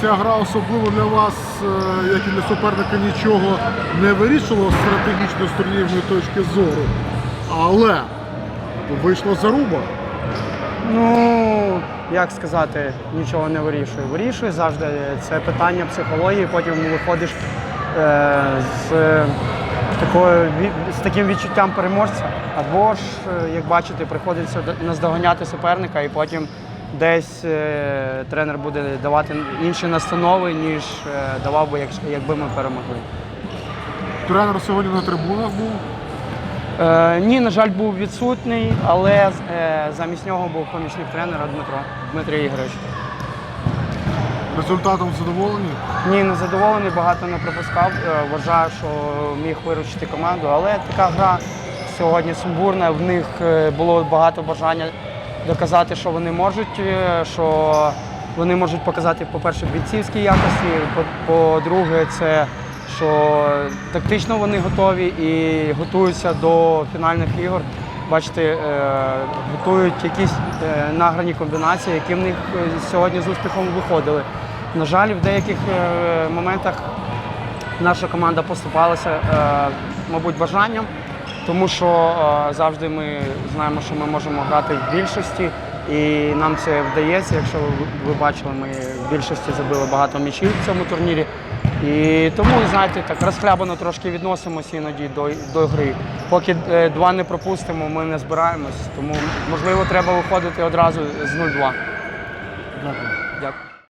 ця гра особливо для вас, е, як і для суперника, нічого не вирішувала стратегічно з турнірної точки зору. Але вийшла заруба. Ну, як сказати, нічого не вирішує. Вирішує завжди це питання психології, потім виходиш е, з, такою, з таким відчуттям переможця. Або ж, е, як бачите, приходиться наздоганяти суперника і потім десь е, тренер буде давати інші настанови, ніж е, давав би, якби ми перемогли. Тренер сьогодні на трибунах був. Е, ні, на жаль, був відсутній, але е, замість нього був помічник тренера Дмитро Дмитрій Ігорович. Результатом задоволені. Ні, не задоволений, багато не пропускав. Е, Вважаю, що міг виручити команду, але така гра сьогодні сумбурна. В них було багато бажання доказати, що вони можуть, е, що вони можуть показати, по-перше, бійцівські якості, по- по-друге, це що тактично вони готові і готуються до фінальних ігор. Бачите, е, готують якісь е, награні комбінації, які в них сьогодні з успіхом виходили. На жаль, в деяких моментах наша команда поступалася, мабуть, бажанням, тому що е, завжди ми знаємо, що ми можемо грати в більшості, і нам це вдається. Якщо ви, бачили, ми в більшості забили багато м'ячів в цьому турнірі. І тому, знаєте, так розхлябано трошки відносимося іноді до, до гри. Поки е, два не пропустимо, ми не збираємось. Тому, можливо, треба виходити одразу з 0-2. Дякую. Дякую.